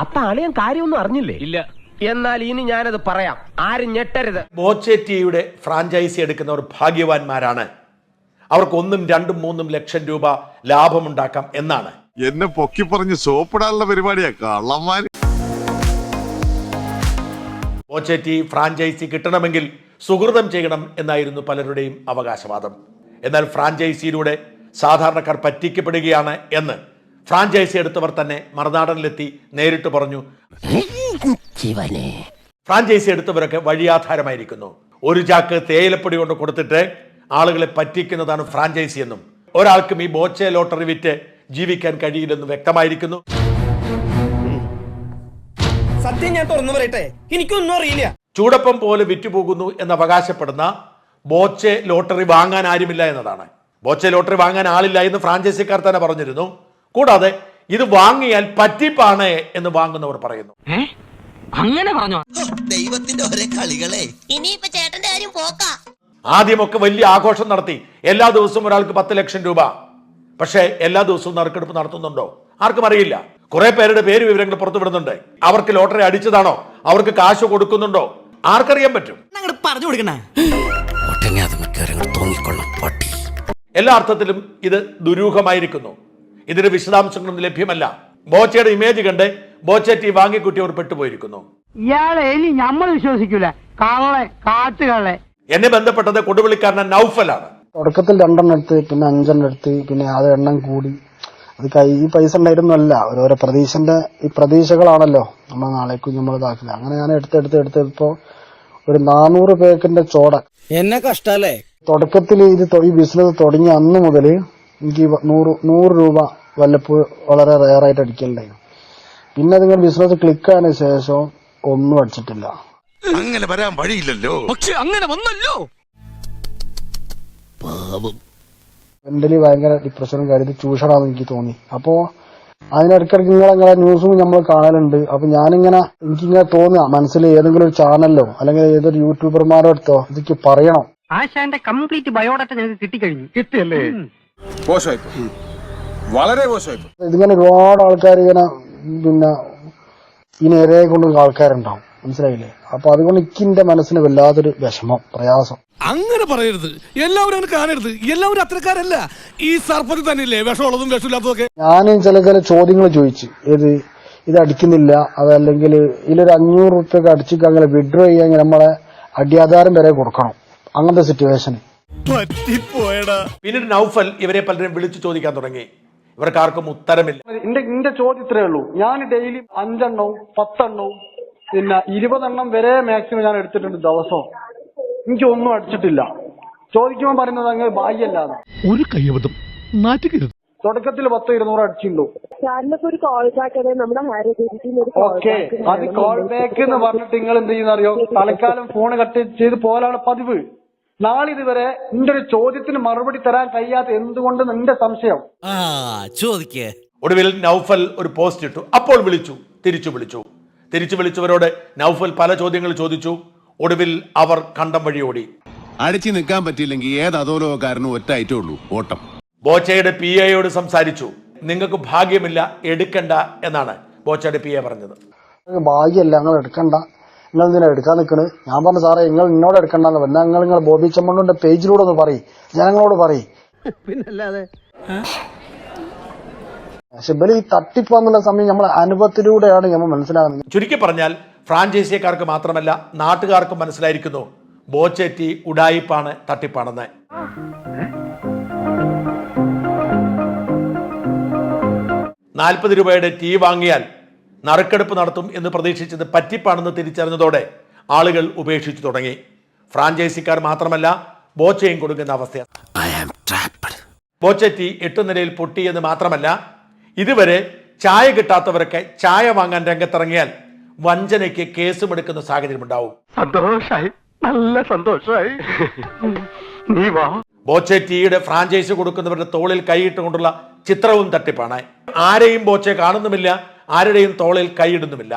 അപ്പൊ അളിയൻ കാര്യമൊന്നും അറിഞ്ഞില്ലേ? ഇല്ല. എന്നാൽ ഇനി ഞാനത് പറയാം. ആരും ഞെട്ടരുത്. ബോച്ചേറ്റിയുടെ ഫ്രാഞ്ചൈസി എടുക്കുന്നവർ ഭാഗ്യവാന്മാരാണ്. അവർക്ക് ഒന്നും രണ്ടും മൂന്നും ലക്ഷം രൂപ ലാഭമുണ്ടാക്കാം എന്നാണ്. എന്നെ പൊക്കി പറഞ്ഞ് സോപ്പിടാനുള്ള പരിപാടിയാ കള്ളന്മാര്. ബോച്ചേറ്റി ഫ്രാഞ്ചൈസി കിട്ടണമെങ്കിൽ സുഹൃതം ചെയ്യണം എന്നായിരുന്നു പലരുടെയും അവകാശവാദം. എന്നാൽ ഫ്രാഞ്ചൈസിയിലൂടെ സാധാരണക്കാർ പറ്റിക്കപ്പെടുകയാണ് എന്ന് ഫ്രാഞ്ചൈസി എടുത്തവർ തന്നെ മറുനാടനിലെത്തി നേരിട്ട് പറഞ്ഞു ഫ്രാഞ്ചൈസി എടുത്തവരൊക്കെ വഴിയാധാരമായിരിക്കുന്നു. ഒരു ചാക്ക് തേയിലപ്പൊടി കൊണ്ട് കൊടുത്തിട്ട് ആളുകളെ പറ്റിക്കുന്നതാണ് ഫ്രാഞ്ചൈസി എന്നും ഒരാൾക്കും ഈ ബോച്ചെ ലോട്ടറി വിറ്റ് ജീവിക്കാൻ കഴിയില്ലെന്നും വ്യക്തമായിരിക്കുന്നു. സത്യം ഞാൻ തുറന്നു പറയട്ടെ? എനിക്കൊന്നും അറിയില്ല. ചൂടപ്പം പോലെ വിറ്റുപോകുന്നു എന്ന് അവകാശപ്പെടുന്ന ബോച്ചെ ലോട്ടറി വാങ്ങാൻ ആരുമില്ല എന്നതാണ്. ബോച്ചെ ലോട്ടറി വാങ്ങാൻ ആളില്ല എന്ന് ഫ്രാഞ്ചൈസിക്കാർ തന്നെ പറഞ്ഞിരുന്നു. കൂടാതെ ഇത് വാങ്ങിയാൽ പറ്റിപ്പാണ് എന്ന് വാങ്ങുന്നവർ പറയുന്നു. അങ്ങനെ പറഞ്ഞോ? ദൈവത്തിന്റെ ഒരേ കളികളെ. ഇനിയിപ്പോ ചേട്ടന്റെ കാര്യം പോക്കാ. ആദ്യമൊക്കെ വലിയ ആഘോഷം നടത്തി. എല്ലാ ദിവസവും ഒരാൾക്ക് പത്ത് ലക്ഷം രൂപ. പക്ഷേ എല്ലാ ദിവസവും നറുക്കെടുപ്പ് നടത്തുന്നുണ്ടോ? ആർക്കും അറിയില്ല. കുറെ പേരുടെ പേര് വിവരങ്ങൾ പുറത്തുവിടുന്നുണ്ട്. അവർക്ക് ലോട്ടറി അടിച്ചതാണോ? അവർക്ക് കാശ് കൊടുക്കുന്നുണ്ടോ? ആർക്കറിയാൻ പറ്റും. പറഞ്ഞു കൊടുക്കണ. എല്ലാ അർത്ഥത്തിലും ഇത് ദുരൂഹമായിരിക്കുന്നു. ഇതിന് വിശദാംശങ്ങളൊന്നും ലഭ്യമല്ല. ബോച്ചയുടെ ഇമേജ് കണ്ട് ബോച്ച ടി വാങ്ങിക്കുട്ടിയവർ പെട്ടുപോയിരിക്കുന്നു. ഇയാളെ ഇനി നമ്മൾ വിശ്വസിക്കൂല. കള്ളെ കാട്ടുകള്ളെ എന്നെ ബന്ധപ്പെട്ടത് കൊടുവിളിക്കാരൻ നൗഫലാണ്. തുടക്കത്തിൽ രണ്ടെണ്ണം എടുത്ത് പിന്നെ അഞ്ചെണ്ണം എടുത്ത് പിന്നെ അത് എണ്ണം കൂടി. അത് കൈ ഈ പൈസ ഉണ്ടായിരുന്നല്ല ഓരോരോ പ്രതീക്ഷന്റെ ഈ പ്രതീക്ഷകളാണല്ലോ നമ്മൾ നാളേക്കും നമ്മൾ ഇതാക്കില്ല അങ്ങനെ ഞാൻ എടുത്തെടുത്ത് എടുത്തപ്പോ ഒരു നാനൂറ് പേക്കിന്റെ ചോട. എന്നെ കഷ്ടല്ലേ? തുടക്കത്തിൽ ഇത് ഈ ബിസിനസ് തുടങ്ങിയ അന്ന് മുതൽ എനിക്ക് നൂറ് നൂറ് രൂപ വല്ലപ്പോഴും വളരെ റെയറായിട്ട് അടിക്കലുണ്ടായിരുന്നു പിന്നെ നിങ്ങൾ ബിസിനസ് ക്ലിക്കായതിനു ശേഷം ഒന്നും അടിച്ചിട്ടില്ല. അങ്ങനെ വരാൻ വഴിയില്ലല്ലോ. പക്ഷെ അങ്ങനെ വന്നല്ലോ. മെന്റലി ഭയങ്കര ഡിപ്രഷനും കാര്യത്തിൽ ചൂഷണാന്ന് എനിക്ക് തോന്നി. അപ്പോ അതിനിടയ്ക്കിടയ്ക്ക് നിങ്ങളെ നിങ്ങളെ ന്യൂസും നമ്മൾ കാണലുണ്ട്. അപ്പൊ ഞാനിങ്ങനെ എനിക്കിങ്ങനെ തോന്നുക മനസ്സിൽ ഏതെങ്കിലും ഒരു ചാനലിലോ അല്ലെങ്കിൽ ഏതൊരു യൂട്യൂബർമാരോ അടുത്തോ ഇതൊക്കെ പറയണം. ആശാന്റെ കംപ്ലീറ്റ് ബയോഡാറ്റ ഞങ്ങൾക്ക് കിട്ടിക്കഴിഞ്ഞു. കിട്ടിയല്ലേ? വളരെ ഇതിങ്ങനെ ഒരുപാട് ആൾക്കാർ ഇങ്ങനെ പിന്നെ ഈ നേരെ കൊണ്ടുള്ള ആൾക്കാരുണ്ടാവും. മനസ്സിലായില്ലേ? അപ്പൊ അതുകൊണ്ട് എനിക്കിന്റെ മനസ്സിന് വല്ലാത്തൊരു വിഷമം പ്രയാസം. അങ്ങനെ പറയരുത്. എല്ലാവരും അങ്ങനെ കാണരുത്. എല്ലാവരും അത്രക്കാരല്ല ഈ സർപ്പത്തിൽ തന്നെയല്ലേ വിഷമുള്ളതും വിഷമില്ലാത്തതൊക്കെ? ഞാൻ ചില ചില ചോദ്യങ്ങൾ ചോദിച്ചു. ഏത് ഇത് അടിക്കുന്നില്ല? അതല്ലെങ്കിൽ ഇതിലൊരു അഞ്ഞൂറ് റുപ്യൊക്കെ അടിച്ചിട്ട് അങ്ങനെ വിഡ്രോ ചെയ്യാൻ നമ്മളെ അടിയാധാരം വരെ കൊടുക്കണം. അങ്ങനത്തെ സിറ്റുവേഷന് പറ്റിപ്പോയടാ. പിന്നീട് നൗഫൽ ഇവരെ പലരും വിളിച്ചു ചോദിക്കാൻ തുടങ്ങി. ഇവർക്ക് ആർക്കും ഉത്തരമില്ല. എന്റെ എന്റെ ചോദ്യം ഇത്രേ ഉള്ളൂ. ഞാൻ ഡെയിലി അഞ്ചെണ്ണവും പത്തെണ്ണവും പിന്നെ ഇരുപതെണ്ണം വരെ മാക്സിമം ഞാൻ എടുത്തിട്ടുണ്ട് ദിവസം എനിക്ക് ഒന്നും അടിച്ചിട്ടില്ല. ചോദിക്കുമ്പോൾ പറയുന്നത് അങ്ങ് ഭാഗ്യല്ലാതെ ഒരു കയ്യബദ്ധം. നാറ്റുകരുത് തുടക്കത്തിൽ പത്തോ ഇരുന്നൂറ് അടിച്ചിട്ടുണ്ടോ? ഒരു കോൾ ബാക്ക് നമ്മുടെ ഓക്കെ. അത് കോൾ ബാക്ക് എന്ന് പറഞ്ഞിട്ട് നിങ്ങൾ എന്ത് ചെയ്യുന്ന അറിയോ തൽക്കാലം ഫോൺ കട്ട് ചെയ്ത് പോലാണ് പതിവ്. നാളെ ഇതുവരെ നിന്റെ ഒരു ചോദ്യത്തിന് മറുപടി തരാൻ കഴിയാത്ത എന്തുകൊണ്ട് നിന്റെ സംശയം? ആ ചോദിക്കേ. ഒടുവിൽ നൗഫൽ ഒരു പോസ്റ്റ് ഇട്ടു. അപ്പോൾ വിളിച്ചു. തിരിച്ചു വിളിച്ചു. തിരിച്ചു വിളിച്ചവരോട് നൗഫൽ പല ചോദ്യങ്ങൾ ചോദിച്ചു. ഒടുവിൽ അവർ കണ്ടം വഴി ഓടി. അടിച്ചു നിൽക്കാൻ പറ്റിയില്ലെങ്കിൽ ഏത് അതോലോകാരനും ഒറ്റ ഐറ്റേ ഉള്ളൂ. ഓട്ടം. ബോച്ചയുടെ പി എയോട് സംസാരിച്ചു. നിങ്ങൾക്ക് ഭാഗ്യമില്ല എടുക്കണ്ട എന്നാണ് ബോച്ചയുടെ പി എ പറഞ്ഞത്. നിങ്ങൾക്ക് ഭാഗ്യമല്ല എടുക്കണ്ട. നിങ്ങൾ എന്തിനാ എടുക്കാൻ നിൽക്കണ്? ഞാൻ പറഞ്ഞു സാറേ നിങ്ങൾ എന്നോട് എടുക്കണ്ടെന്ന് പറഞ്ഞാൽ നിങ്ങൾ നിങ്ങൾ ബോബി ചെമ്മണ്ണുന്റെ പേജിലൂടെ ഒന്ന് പറയും. ജനങ്ങളോട് പറയും. പിന്നല്ലാതെ പക്ഷെ ഇവർ ഈ തട്ടിപ്പാന്നുള്ള സമയം നമ്മൾ അനുഭവത്തിലൂടെയാണ് നമ്മൾ മനസ്സിലാകുന്നത്. ചുരുക്കി പറഞ്ഞാൽ ഫ്രാഞ്ചൈസിക്കാർക്ക് മാത്രമല്ല നാട്ടുകാർക്കും മനസ്സിലായിരിക്കുന്നു. ബോച്ചേറ്റി ഉഡായിപ്പാണ് തട്ടിപ്പാണെന്ന്. നാൽപ്പത് രൂപയുടെ ടീ വാങ്ങിയാൽ നറുക്കെടുപ്പ് നടത്തും എന്ന് പ്രതീക്ഷിച്ചത് പറ്റിപ്പാണെന്ന് തിരിച്ചറിഞ്ഞതോടെ ആളുകൾ ഉപേക്ഷിച്ചു തുടങ്ങി. ഫ്രാഞ്ചൈസിക്കാർ മാത്രമല്ല ബോച്ചയും കൊടുക്കുന്ന അവസ്ഥ ബോച്ചറ്റി എട്ട് നിലയിൽ പൊട്ടി എന്ന് മാത്രമല്ല ഇതുവരെ ചായ കിട്ടാത്തവരൊക്കെ ചായ വാങ്ങാൻ രംഗത്തിറങ്ങിയാൽ വഞ്ചനയ്ക്ക് കേസുമെടുക്കുന്ന സാഹചര്യം ഉണ്ടാവും സന്തോഷായി. നല്ല സന്തോഷമായി നീ വാ. ഫ്രാഞ്ചൈസി കൊടുക്കുന്നവരുടെ തോളിൽ കൈയിട്ടുകൊണ്ടുള്ള ചിത്രവും തട്ടിപ്പാണ്. ആരെയും ബോച്ചെ കാണുന്നുമില്ല ആരുടെയും തോളിൽ കൈയിടുന്നുമില്ല.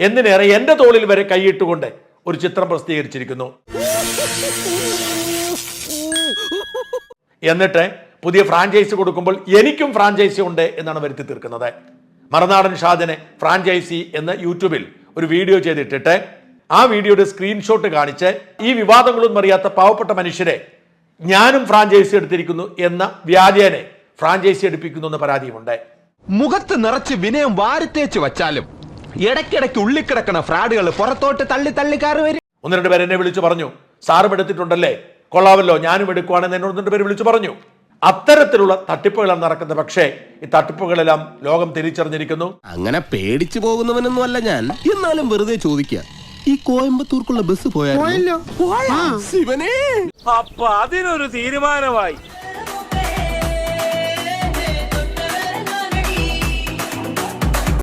എന്തിനേറെ എന്റെ തോളിൽ വരെ കൈയിട്ടുകൊണ്ട് ഒരു ചിത്രം പ്രസിദ്ധീകരിച്ചിരിക്കുന്നു. എന്നിട്ട് പുതിയ ഫ്രാഞ്ചൈസി കൊടുക്കുമ്പോൾ എനിക്കും ഫ്രാഞ്ചൈസി ഉണ്ട് എന്നാണ് വരുത്തി തീർക്കുന്നത്. മറുനാടൻ ഷാദിനെ ഫ്രാഞ്ചൈസി എന്ന് യൂട്യൂബിൽ ഒരു വീഡിയോ ചെയ്തിട്ടിട്ട് ആ വീഡിയോയുടെ സ്ക്രീൻഷോട്ട് കാണിച്ച് ഈ വിവാദങ്ങളൊന്നും അറിയാത്ത പാവപ്പെട്ട മനുഷ്യരെ ഞാനും ഫ്രാഞ്ചൈസി എടുത്തിരിക്കുന്നു എന്ന വ്യാജേനെ ഫ്രാഞ്ചൈസി എടുപ്പിക്കുന്നു എന്ന പരാതിയുമുണ്ട്. മുഖത്ത് നിറച്ച് വിനയം വാരിത്തേച്ച് വച്ചാലും ഇടയ്ക്കിടയ്ക്ക് ഉള്ളിക്കിടക്കണ ഫ്രാഡുകൾ പുറത്തോട്ട് തള്ളി തള്ളിക്കാറ് വരും. ഒന്ന് രണ്ട് പേര് എന്നെ വിളിച്ചു പറഞ്ഞു. സാറും എടുത്തിട്ടുണ്ടല്ലേ? കൊള്ളാമല്ലോ ഞാനും എടുക്കുവാണെന്ന് എന്നോട് രണ്ട് പേര് വിളിച്ചു പറഞ്ഞു. അത്തരത്തിലുള്ള തട്ടിപ്പുകളാണ് നടക്കുന്നത്. പക്ഷേ ഈ തട്ടിപ്പുകളെല്ലാം ലോകം തിരിച്ചറിഞ്ഞിരിക്കുന്നു. അങ്ങനെ പേടിച്ചു പോകുന്നവനൊന്നും അല്ല ഞാൻ. എന്നാലും വെറുതെ ചോദിക്കുക ഈ കോയമ്പത്തൂർക്കുള്ള ബസ് പോയാലോ ശിവനേ. അപ്പൊ അതിനൊരു തീരുമാനമായി.